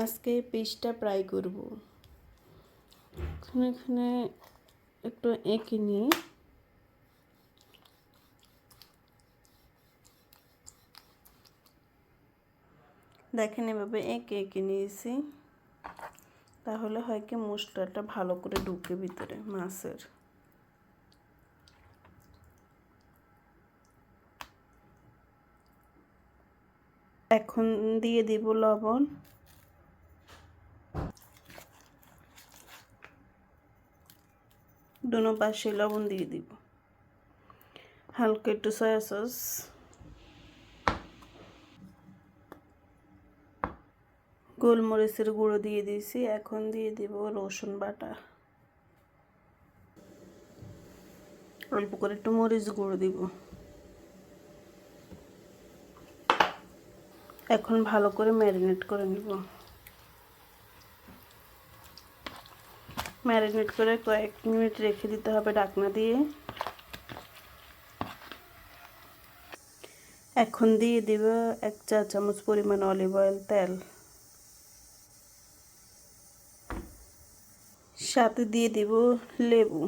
আজকে পিসটা ফ্রাই করব। এখানে এখানে একটু এঁকে নিই। দেখেন, এভাবে এঁকে এঁকে নিয়েছি। তাহলে হয় কি, মশলাটা ভালো করে ঢুকে ভিতরে, মাছের। এখন দিয়ে দিব লবণ। দুনো পাশে লবণ দিয়ে দিব। হালকা একটু সয়া সস গোলমরিচের গুঁড়ো দিয়ে দিয়েছি, এখন দিয়ে দিব রসুন বাটা। অল্প করে একটু মরিচ গুঁড়ো দিব। এখন ভালো করে ম্যারিনেট করে নিব। ম্যারিনেট করে কয়েক মিনিট রেখে দিতে হবে ডাকনা দিয়ে। এখন দিয়ে দিব এক চা চামচ পরিমাণ অলিভ অয়েল তেল। সাথে দিয়ে দিব লেবু।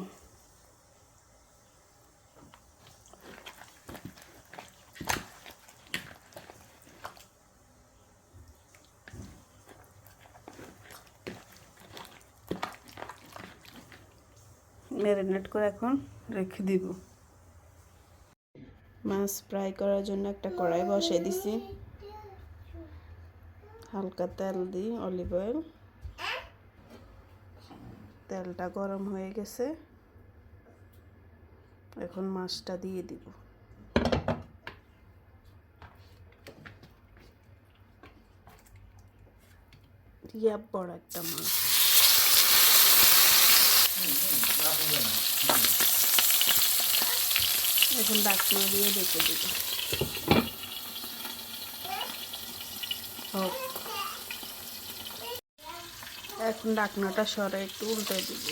ম্যারিনেট করে এখন রেখে দিব। মাছ ফ্রাই করার জন্য একটা কড়াই বসিয়ে দিছি। হালকা তেল দিই অলিভ অয়েল তেলটা গরম হয়ে গেছে। এখন মাছটা দিয়ে দিব। ইয়া বড় একটা মাছ। এখন ডাকনা দিয়ে ডেকে দিব। এখন ডাকনাটা সরে একটু উল্টে দিব।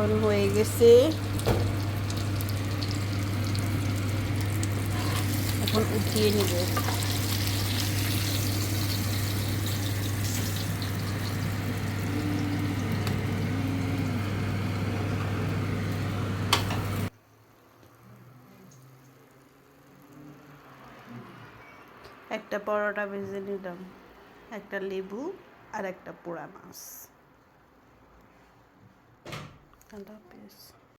এখন হয়ে গেছে। এখন উঠিয়ে নিব। একটা পরোটা ভেজে নিলাম, একটা লেবু আর একটা পোড়া মাছ। and up